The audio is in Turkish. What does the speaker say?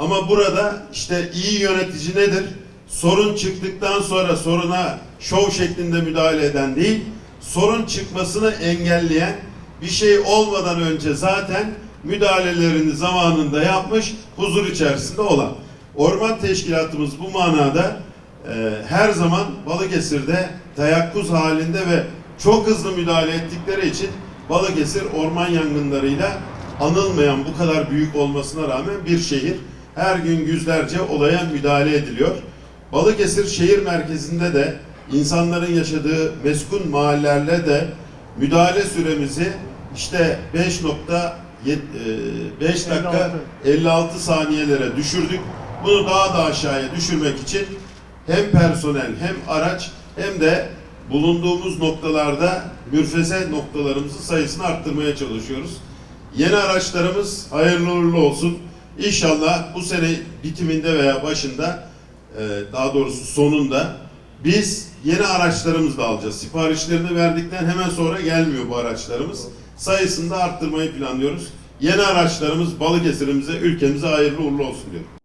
Ama burada işte iyi yönetici nedir? Sorun çıktıktan sonra soruna şov şeklinde müdahale eden değil, sorun çıkmasını engelleyen bir şey olmadan önce zaten müdahalelerini zamanında yapmış, huzur içerisinde olan. Orman teşkilatımız bu manada e, her zaman Balıkesir'de teyakkuz halinde ve çok hızlı müdahale ettikleri için Balıkesir orman yangınlarıyla anılmayan bu kadar büyük olmasına rağmen bir şehir. Her gün yüzlerce olaya müdahale ediliyor. Balıkesir şehir merkezinde de insanların yaşadığı meskun mahallelerle de müdahale süremizi işte 5.5 dakika 56 saniyelere düşürdük. Bunu daha da aşağıya düşürmek için hem personel hem araç hem de bulunduğumuz noktalarda mürfeze noktalarımızın sayısını arttırmaya çalışıyoruz. Yeni araçlarımız hayırlı uğurlu olsun. İnşallah bu sene bitiminde veya başında e, daha doğrusu sonunda biz yeni araçlarımızı da alacağız. Siparişlerini verdikten hemen sonra gelmiyor bu araçlarımız. Sayısını da arttırmayı planlıyoruz. Yeni araçlarımız Balıkesir'imize, ülkemize hayırlı uğurlu olsun diyorum.